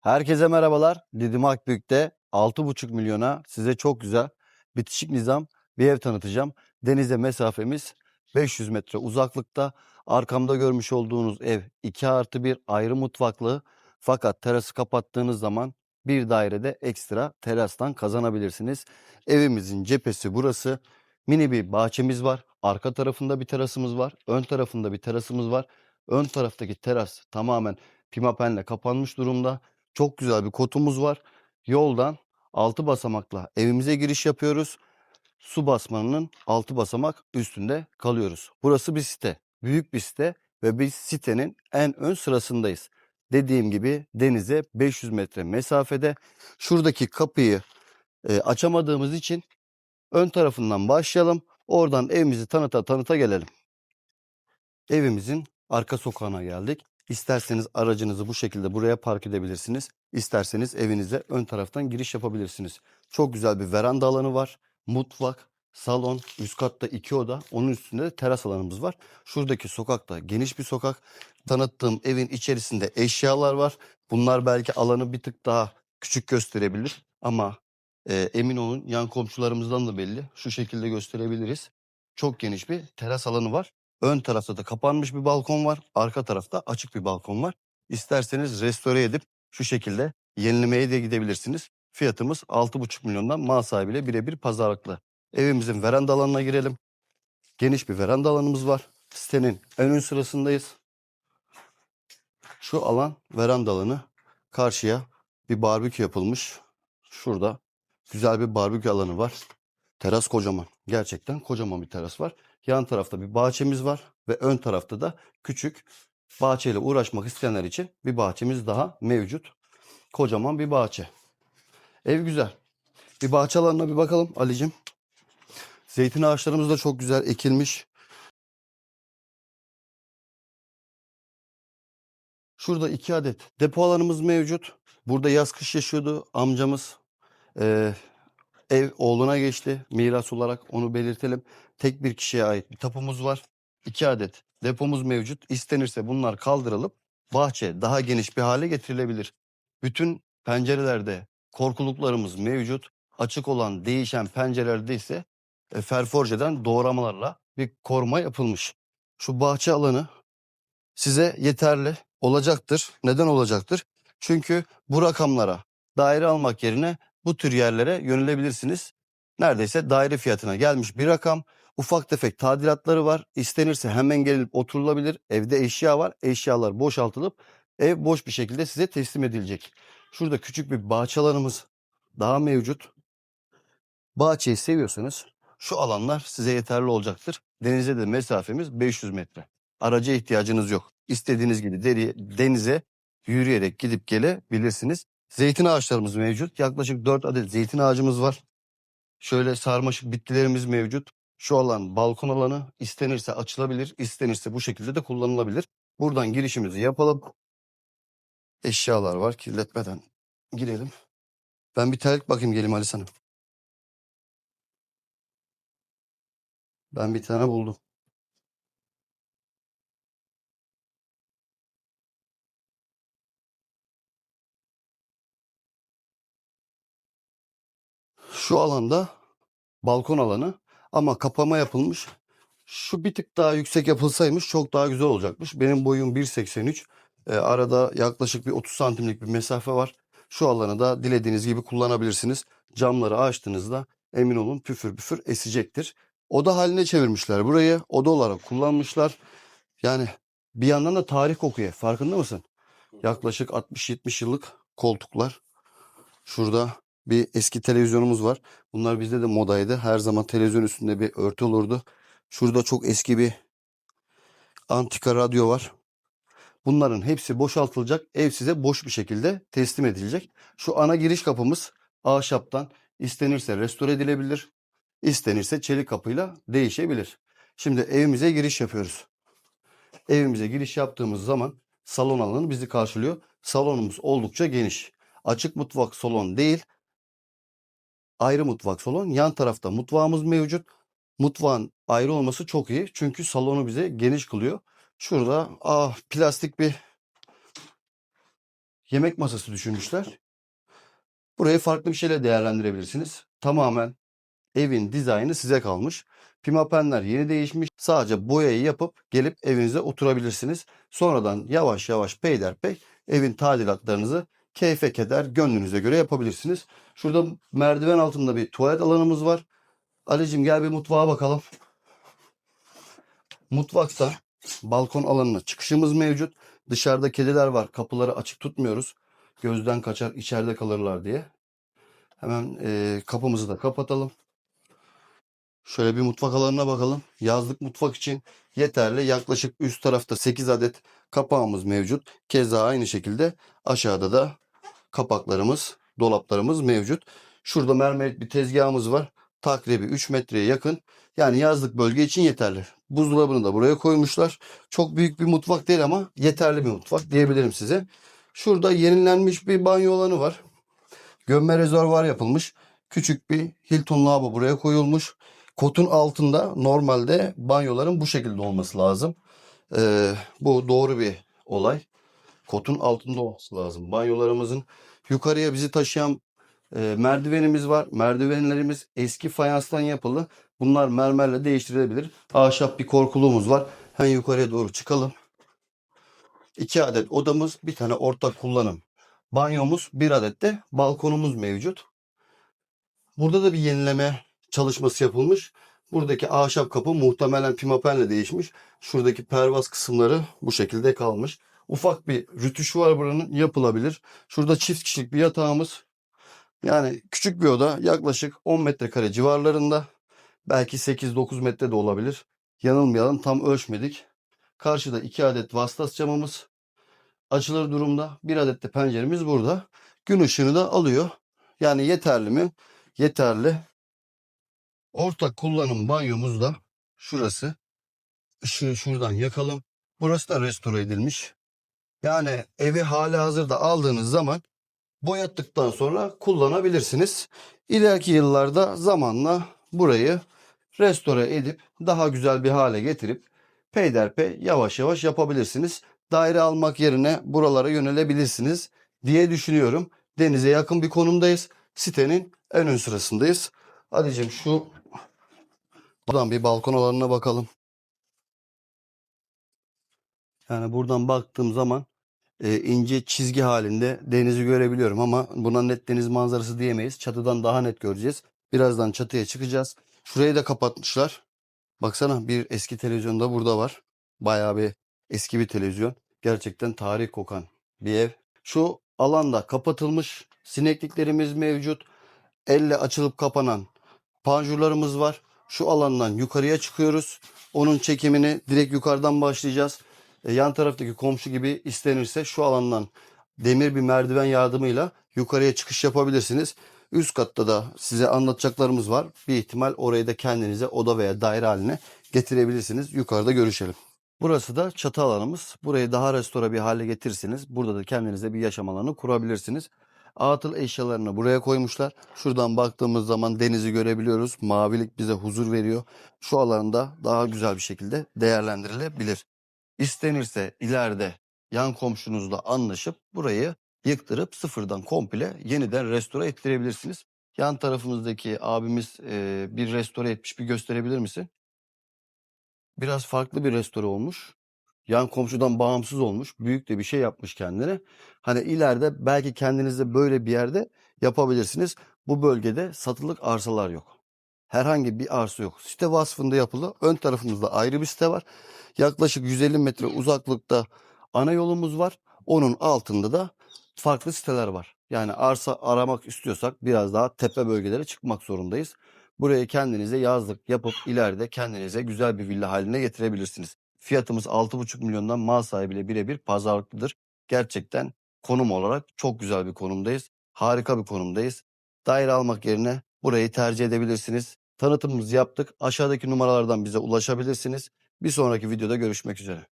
Herkese merhabalar. Didim Akbük'te 6,5 milyona size çok güzel bitişik nizam bir ev tanıtacağım. Denize mesafemiz 500 metre uzaklıkta. Arkamda görmüş olduğunuz ev 2 artı 1 ayrı mutfaklı. Fakat terası kapattığınız zaman bir dairede ekstra terastan kazanabilirsiniz. Evimizin cephesi burası. Mini bir bahçemiz var. Arka tarafında bir terasımız var. Ön tarafında bir terasımız var. Ön taraftaki teras tamamen pimapenle kapanmış durumda. Çok güzel bir kotumuz var. Yoldan 6 basamakla evimize giriş yapıyoruz. Su basmanının 6 basamak üstünde kalıyoruz. Burası bir site. Büyük bir site ve biz sitenin en ön sırasındayız. Dediğim gibi denize 500 metre mesafede. Şuradaki kapıyı e, açamadığımız için ön tarafından başlayalım. Oradan evimizi tanıta tanıta gelelim. Evimizin arka sokağına geldik. İsterseniz aracınızı bu şekilde buraya park edebilirsiniz. İsterseniz evinize ön taraftan giriş yapabilirsiniz. Çok güzel bir veranda alanı var. Mutfak, salon, üst katta iki oda. Onun üstünde de teras alanımız var. Şuradaki sokakta geniş bir sokak. Tanıttığım evin içerisinde eşyalar var. Bunlar belki alanı bir tık daha küçük gösterebilir. Ama e, emin olun yan komşularımızdan da belli. Şu şekilde gösterebiliriz. Çok geniş bir teras alanı var. Ön tarafta da kapanmış bir balkon var. Arka tarafta açık bir balkon var. İsterseniz restore edip şu şekilde yenilemeye de gidebilirsiniz. Fiyatımız 6,5 milyondan mal sahibiyle birebir pazarlıklı. Evimizin veranda alanına girelim. Geniş bir veranda alanımız var. Sitenin en ön sırasındayız. Şu alan veranda alanı. Karşıya bir barbekü yapılmış. Şurada güzel bir barbekü alanı var. Teras kocaman. Gerçekten kocaman bir teras var. Yan tarafta bir bahçemiz var ve ön tarafta da küçük bahçeyle uğraşmak isteyenler için bir bahçemiz daha mevcut. Kocaman bir bahçe. Ev güzel. Bir bahçe alanına bir bakalım Ali'cim. Zeytin ağaçlarımız da çok güzel ekilmiş. Şurada iki adet depo alanımız mevcut. Burada yaz kış yaşıyordu amcamız. Ee, ev oğluna geçti miras olarak onu belirtelim. Tek bir kişiye ait bir tapumuz var. İki adet depomuz mevcut. İstenirse bunlar kaldırılıp bahçe daha geniş bir hale getirilebilir. Bütün pencerelerde korkuluklarımız mevcut. Açık olan değişen pencerelerde ise e, ferforjeden doğramalarla bir koruma yapılmış. Şu bahçe alanı size yeterli olacaktır. Neden olacaktır? Çünkü bu rakamlara daire almak yerine bu tür yerlere yönelebilirsiniz. Neredeyse daire fiyatına gelmiş bir rakam. Ufak tefek tadilatları var. İstenirse hemen gelip oturulabilir. Evde eşya var. Eşyalar boşaltılıp ev boş bir şekilde size teslim edilecek. Şurada küçük bir bahçe alanımız daha mevcut. Bahçeyi seviyorsanız şu alanlar size yeterli olacaktır. Denize de mesafemiz 500 metre. Araca ihtiyacınız yok. İstediğiniz gibi deri, denize yürüyerek gidip gelebilirsiniz. Zeytin ağaçlarımız mevcut. Yaklaşık 4 adet zeytin ağacımız var. Şöyle sarmaşık bitkilerimiz mevcut. Şu alan balkon alanı istenirse açılabilir, istenirse bu şekilde de kullanılabilir. Buradan girişimizi yapalım. Eşyalar var kirletmeden girelim. Ben bir terlik bakayım geleyim Ali sana. Ben bir tane buldum. Şu alanda balkon alanı ama kapama yapılmış. Şu bir tık daha yüksek yapılsaymış çok daha güzel olacakmış. Benim boyum 1.83. Ee, arada yaklaşık bir 30 santimlik bir mesafe var. Şu alanı da dilediğiniz gibi kullanabilirsiniz. Camları açtığınızda emin olun püfür püfür esecektir. Oda haline çevirmişler burayı. Oda olarak kullanmışlar. Yani bir yandan da tarih kokuyor. Farkında mısın? Yaklaşık 60-70 yıllık koltuklar. Şurada bir eski televizyonumuz var. Bunlar bizde de modaydı. Her zaman televizyon üstünde bir örtü olurdu. Şurada çok eski bir antika radyo var. Bunların hepsi boşaltılacak. Ev size boş bir şekilde teslim edilecek. Şu ana giriş kapımız ahşaptan istenirse restore edilebilir. İstenirse çelik kapıyla değişebilir. Şimdi evimize giriş yapıyoruz. Evimize giriş yaptığımız zaman salon alanı bizi karşılıyor. Salonumuz oldukça geniş. Açık mutfak salon değil. Ayrı mutfak salon. Yan tarafta mutfağımız mevcut. Mutfağın ayrı olması çok iyi. Çünkü salonu bize geniş kılıyor. Şurada ah, plastik bir yemek masası düşünmüşler. Burayı farklı bir şeyle değerlendirebilirsiniz. Tamamen evin dizaynı size kalmış. Pimapenler yeni değişmiş. Sadece boyayı yapıp gelip evinize oturabilirsiniz. Sonradan yavaş yavaş peyderpey evin tadilatlarınızı keyfe keder gönlünüze göre yapabilirsiniz. Şurada merdiven altında bir tuvalet alanımız var. Ali'cim gel bir mutfağa bakalım. Mutfakta balkon alanına çıkışımız mevcut. Dışarıda kediler var. Kapıları açık tutmuyoruz. Gözden kaçar içeride kalırlar diye. Hemen eee, kapımızı da kapatalım. Şöyle bir mutfak alanına bakalım. Yazlık mutfak için yeterli. Yaklaşık üst tarafta 8 adet kapağımız mevcut. Keza aynı şekilde aşağıda da kapaklarımız, dolaplarımız mevcut. Şurada mermerik bir tezgahımız var. Takribi 3 metreye yakın. Yani yazlık bölge için yeterli. Buzdolabını da buraya koymuşlar. Çok büyük bir mutfak değil ama yeterli bir mutfak diyebilirim size. Şurada yenilenmiş bir banyo alanı var. Gömme rezervuar yapılmış. Küçük bir Hilton lavabo buraya koyulmuş. Kotun altında normalde banyoların bu şekilde olması lazım. Ee, bu doğru bir olay. Kotun altında olması lazım. Banyolarımızın yukarıya bizi taşıyan e, merdivenimiz var. Merdivenlerimiz eski fayanstan yapılı. Bunlar mermerle değiştirilebilir. Ahşap bir korkuluğumuz var. Hemen yukarıya doğru çıkalım. İki adet odamız, bir tane ortak kullanım banyomuz, bir adet de balkonumuz mevcut. Burada da bir yenileme çalışması yapılmış. Buradaki ahşap kapı muhtemelen pimapenle değişmiş. Şuradaki pervaz kısımları bu şekilde kalmış. Ufak bir rütüşü var buranın yapılabilir. Şurada çift kişilik bir yatağımız. Yani küçük bir oda yaklaşık 10 metrekare civarlarında. Belki 8-9 metre de olabilir. Yanılmayalım tam ölçmedik. Karşıda 2 adet vasıtas camımız açılır durumda. Bir adet de penceremiz burada. Gün ışığını da alıyor. Yani yeterli mi? Yeterli. Ortak kullanım banyomuz da şurası. Işığı şuradan yakalım. Burası da restore edilmiş. Yani evi hali hazırda aldığınız zaman boyattıktan sonra kullanabilirsiniz. İleriki yıllarda zamanla burayı restore edip daha güzel bir hale getirip peyderpey yavaş yavaş yapabilirsiniz. Daire almak yerine buralara yönelebilirsiniz diye düşünüyorum. Denize yakın bir konumdayız. Sitenin en ön sırasındayız. Ali'cim şu buradan bir balkon alanına bakalım. Yani buradan baktığım zaman e, ince çizgi halinde denizi görebiliyorum ama buna net deniz manzarası diyemeyiz. Çatıdan daha net göreceğiz. Birazdan çatıya çıkacağız. Şurayı da kapatmışlar. Baksana bir eski televizyon da burada var. Bayağı bir eski bir televizyon. Gerçekten tarih kokan bir ev. Şu alanda kapatılmış sinekliklerimiz mevcut. Elle açılıp kapanan panjurlarımız var. Şu alandan yukarıya çıkıyoruz. Onun çekimini direkt yukarıdan başlayacağız. E, yan taraftaki komşu gibi istenirse şu alandan demir bir merdiven yardımıyla yukarıya çıkış yapabilirsiniz. Üst katta da size anlatacaklarımız var. Bir ihtimal orayı da kendinize oda veya daire haline getirebilirsiniz. Yukarıda görüşelim. Burası da çatı alanımız. Burayı daha restore bir hale getirirsiniz. Burada da kendinize bir yaşam alanı kurabilirsiniz. Atıl eşyalarını buraya koymuşlar. Şuradan baktığımız zaman denizi görebiliyoruz. Mavilik bize huzur veriyor. Şu alanda daha güzel bir şekilde değerlendirilebilir. İstenirse ileride yan komşunuzla anlaşıp burayı yıktırıp sıfırdan komple yeniden restore ettirebilirsiniz. Yan tarafımızdaki abimiz e, bir restore etmiş bir gösterebilir misin? Biraz farklı bir restore olmuş. Yan komşudan bağımsız olmuş. Büyük de bir şey yapmış kendine. Hani ileride belki kendinizde böyle bir yerde yapabilirsiniz. Bu bölgede satılık arsalar yok. Herhangi bir arsa yok. Site vasfında yapılı. Ön tarafımızda ayrı bir site var. Yaklaşık 150 metre uzaklıkta ana yolumuz var. Onun altında da farklı siteler var. Yani arsa aramak istiyorsak biraz daha tepe bölgelere çıkmak zorundayız. Buraya kendinize yazlık yapıp ileride kendinize güzel bir villa haline getirebilirsiniz. Fiyatımız 6,5 milyondan mal sahibiyle birebir pazarlıklıdır. Gerçekten konum olarak çok güzel bir konumdayız. Harika bir konumdayız. Daire almak yerine burayı tercih edebilirsiniz. Tanıtımımızı yaptık. Aşağıdaki numaralardan bize ulaşabilirsiniz. Bir sonraki videoda görüşmek üzere.